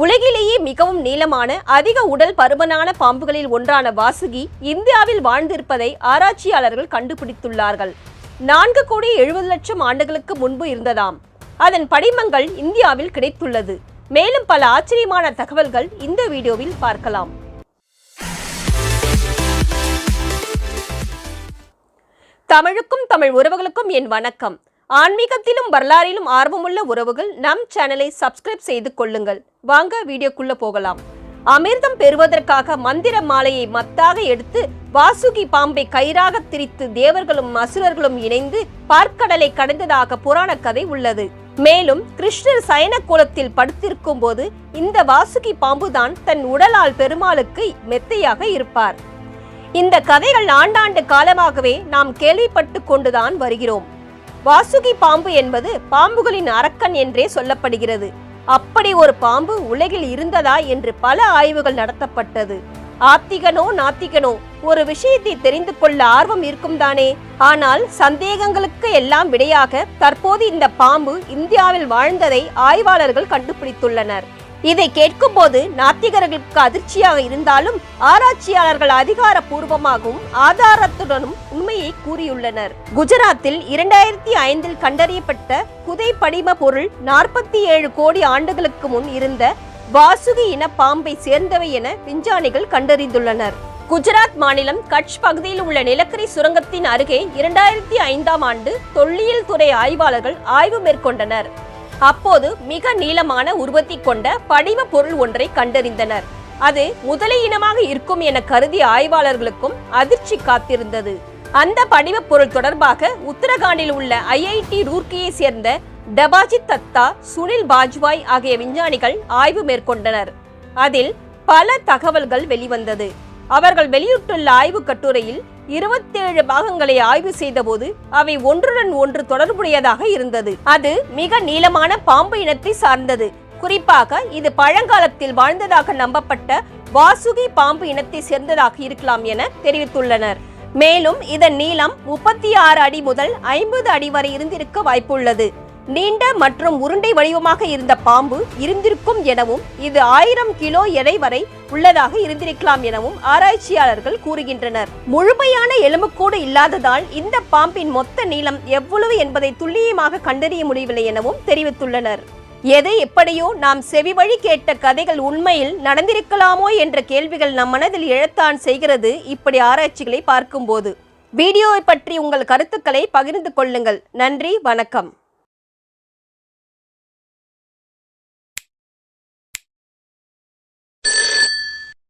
உலகிலேயே மிகவும் நீளமான அதிக உடல் பருமனான பாம்புகளில் ஒன்றான வாசுகி இந்தியாவில் வாழ்ந்திருப்பதை ஆராய்ச்சியாளர்கள் கண்டுபிடித்துள்ளார்கள். நான்கு கோடி எழுபது லட்சம் ஆண்டுகளுக்கு முன்பு இருந்ததாம். அதன் படிமங்கள் இந்தியாவில் கிடைத்துள்ளது. மேலும் பல ஆச்சரியமான தகவல்கள் இந்த வீடியோவில் பார்க்கலாம். தமிழுக்கும் தமிழ் உறவுகளுக்கும் என் வணக்கம். ஆன்மீகத்திலும் வரலாறிலும் ஆர்வமுள்ள உறவுகள் நம் சேனலை சப்ஸ்கிரைப் செய்து கொள்ளுங்கள். வாங்க வீடியோக்குள்ள போகலாம். அமிர்தம் பெறுவதற்காக மந்திர மாலையை மத்தாக எடுத்து வாசுகி பாம்பை கயிறாக திரித்து தேவர்களும் அசுரர்களும் இணைந்து பார்க்கடலை கடந்ததாக புராண கதை உள்ளது. மேலும் கிருஷ்ணர் சயன கோலத்தில் படுத்திருக்கும் போது இந்த வாசுகி பாம்புதான் தன் உடலால் பெருமாளுக்கு மெத்தையாக இருப்பார். இந்த கதைகள் ஆண்டாண்டு காலமாகவே நாம் கேள்விப்பட்டு கொண்டுதான் வருகிறோம். வாசுகி பாம்பு என்பது பாம்புகளின் அரக்கன் என்றே சொல்லப்படுகிறது. அப்படி ஒரு பாம்பு உலகில் இருந்ததா என்று பல ஆய்வுகள் நடத்தப்பட்டது. ஆத்திகனோ நாத்திகனோ ஒரு விஷயத்தை தெரிந்து கொள்ள ஆர்வம் இருக்கும் தானே. ஆனால் சந்தேகங்களுக்கு எல்லாம் விடையாக தற்போது இந்த பாம்பு இந்தியாவில் வாழ்ந்ததை ஆய்வாளர்கள் கண்டுபிடித்துள்ளனர். இதை கேட்கும்போது நாத்திகர்களுக்கு அதிர்ச்சியாக இருந்தாலும் ஆராய்ச்சியாளர்கள் அதிகாரப்பூர்வமாகவும் ஆதாரத்துடனும் உண்மையை கூறியுள்ளனர். குஜராத்தில் இரண்டாயிரத்தி ஐந்தில் கண்டறியப்பட்ட புதை படிம பொருள் நாற்பத்தி ஏழு கோடி ஆண்டுகளுக்கு முன் இருந்த வாசுகி இன பாம்பை சேர்ந்தவை என விஞ்ஞானிகள் கண்டறிந்துள்ளனர். குஜராத் மாநிலம் கட்ச் பகுதியில் உள்ள நிலக்கரி சுரங்கத்தின் அருகே இரண்டாயிரத்தி ஐந்தாம் ஆண்டு தொல்லியல் துறை ஆய்வாளர்கள் ஆய்வு மேற்கொண்டனர். அப்போது மிக நீளமான உருவத்தை கொண்ட படிவ பொருள் ஒன்றை கண்டறிந்தனர். அது முதலை இனமாக இருக்கும் என கருதிய ஆய்வாளர்களுக்கும் அதிர்ச்சி காத்திருந்தது. அந்த படிவ பொருள் தொடர்பாக உத்தரகாண்டில் உள்ள ஐஐடி ரூர்க்கியை சேர்ந்த டபாஜித் தத்தா சுனில் பாஜ்வாய் ஆகிய விஞ்ஞானிகள் ஆய்வு மேற்கொண்டனர். அதில் பல தகவல்கள் வெளிவந்தது. அவர்கள் வெளியிட்டுள்ள ஆய்வு கட்டுரையில் இருபத்தேழு பாகங்களை ஆய்வு செய்தபோது அவை ஒன்றுடன் ஒன்று தொடர்புடையதாக இருந்தது. அது மிக நீளமான பாம்பு இனத்தை சார்ந்தது. குறிப்பாக இது பழங்காலத்தில் வாழ்ந்ததாக நம்பப்பட்ட வாசுகி பாம்பு இனத்தை சேர்ந்ததாக இருக்கலாம் என தெரிவித்துள்ளனர். மேலும் இதன் நீளம் முப்பத்தி ஆறு அடி முதல் ஐம்பது அடி வரை இருந்திருக்க வாய்ப்புள்ளது. நீண்ட மற்றும் உருண்டை வடிவமாக இருந்த பாம்பு இருந்திருக்கும் எனவும் இது ஆயிரம் கிலோ எடை வரை உள்ளதாக இருந்திருக்கலாம் எனவும் ஆராய்ச்சியாளர்கள் கூறுகின்றனர். முழுமையான எலும்புக்கூடு இல்லாததால் இந்த பாம்பின் மொத்த நீளம் எவ்வளவு என்பதை துல்லியமாக கண்டறிய முடியவில்லை எனவும் தெரிவித்துள்ளனர். எதை எப்படியோ நாம் செவி வழி கேட்ட கதைகள் உண்மையில் நடந்திருக்கலாமோ என்ற கேள்விகள் நம் மனதில் எழத்தான் செய்கிறது இப்படி ஆராய்ச்சிகளை பார்க்கும்போது. வீடியோவை பற்றி உங்கள் கருத்துக்களை பகிர்ந்து கொள்ளுங்கள். நன்றி வணக்கம்.